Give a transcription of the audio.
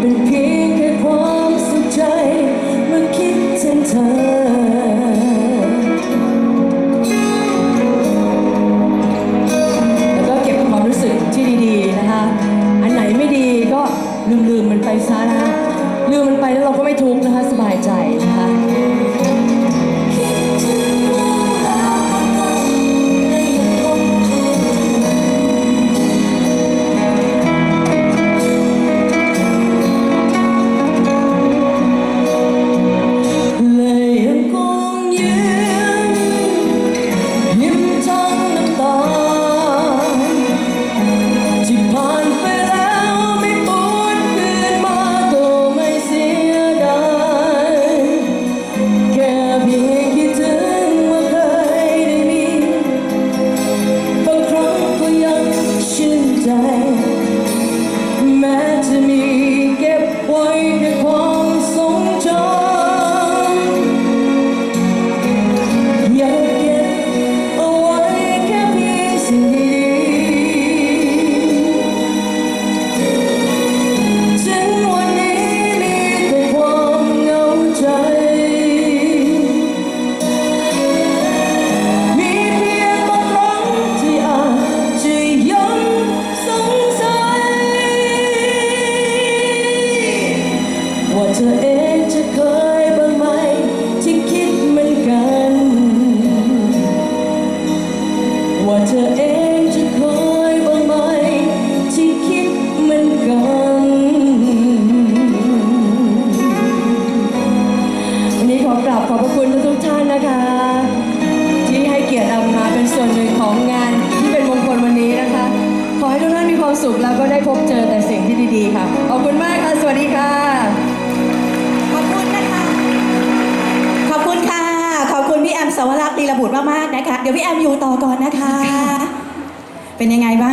เป็นเพียงแค่ความสุขใจเมื่อคิดถึงเธอืมมันไปซะนะลืมมันไปแล้วเราก็ไม่ทุกข์นะคะ สบายใจนะคะ ธอเองจะเคยบ้างไหมที่คิดเหมือนกัน ว่าเธอเองจะเคยบ้างไหมที่คิดเหมือนกัน วันนี้ขอกราบขอบพระคุณทุกท่านนะคะ ที่ให้เกียรติเรามาเป็นส่วนหนึ่งของงานที่เป็นมงคลวันนี้นะคะ ขอให้ทุกท่านมีความสุขแล้วก็ได้พบเจอแต่สิ่งที่ดีๆค่ะ ขอบคุณมากค่ะ สวัสดีค่ะ สาวรักษ์ลีระบุตรมากๆนะคะ เดี๋ยวพี่แอมอยู่ต่อก่อนนะคะ เป็นยังไงบ้าง